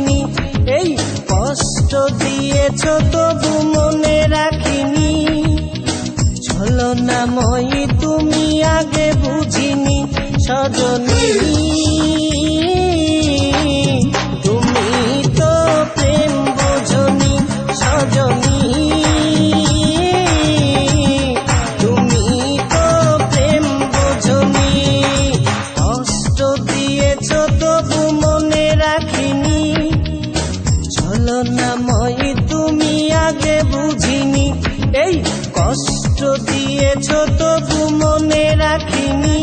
রাখিনি এই কষ্ট দিয়েছ তবু মনে রাখিনি। হলো না মই তুমি আগে বুঝিনি সজনী। রাখিনি।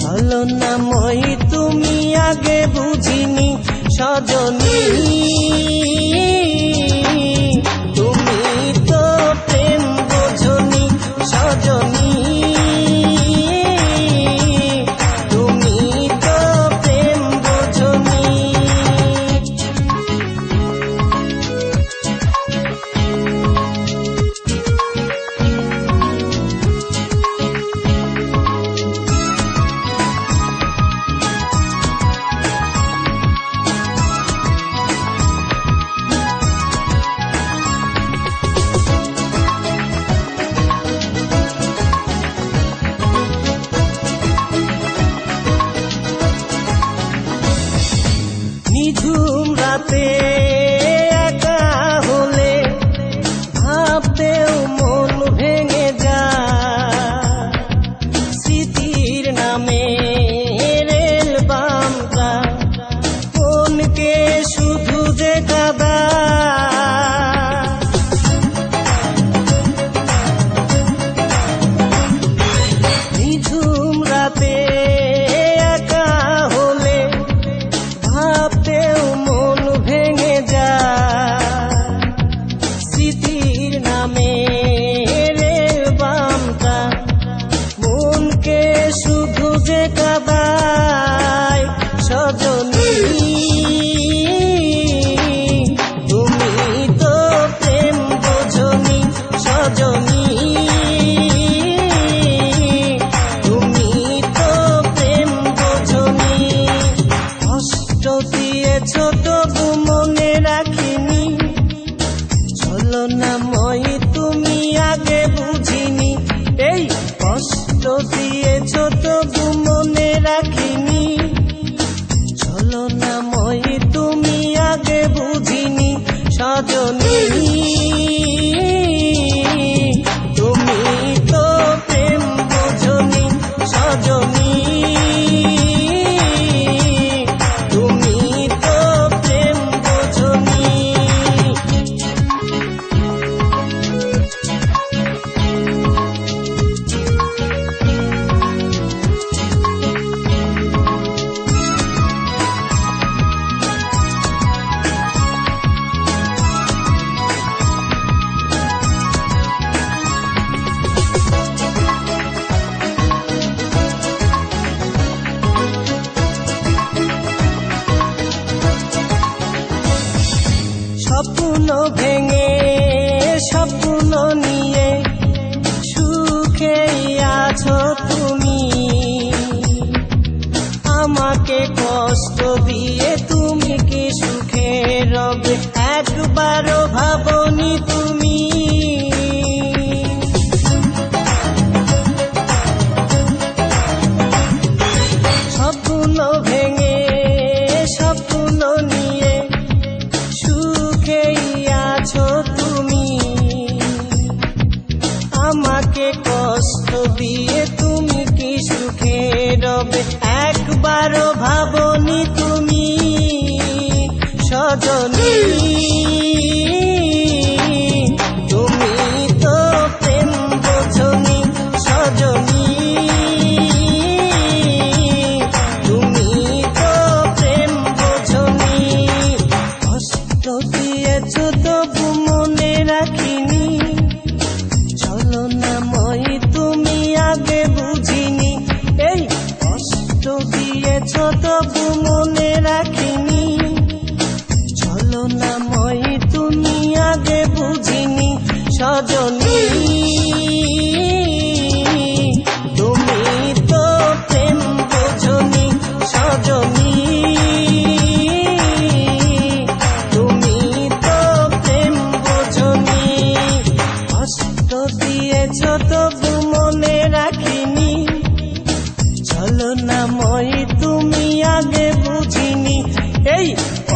চলো না মই তুমি আগে বুঝিনি সজনী। আমাকে কষ্ট দিয়ে তুমি কি সুখে রবে? একবারও ভাবনি তুমি কষ্ট দিয়ে তুমি কি সুখে রবে? একবারও ভাবনি তুমি সজনী। তবু মনে রাখিনি। চলো না মই তুমি আগে বুঝিনি সজনী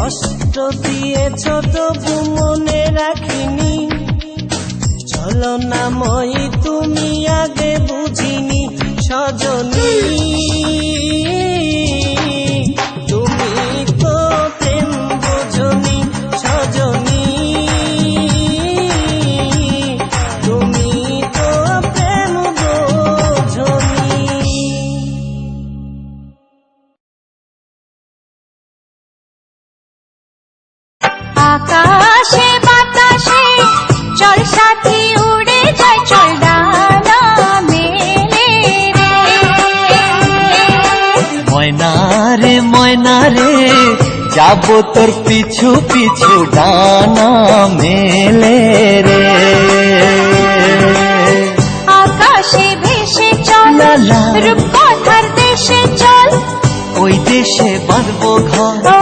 কষ্ট দিয়েছ তবু মনে রাখিনি। চলো না মই তুমি আগে বুঝিনি সজনী। যাব তোর পিছু পিছু ডানা মেলে রে আকাশে ভেসে চল রূপকথার দেশে চল ওই দেশে পারব ঘর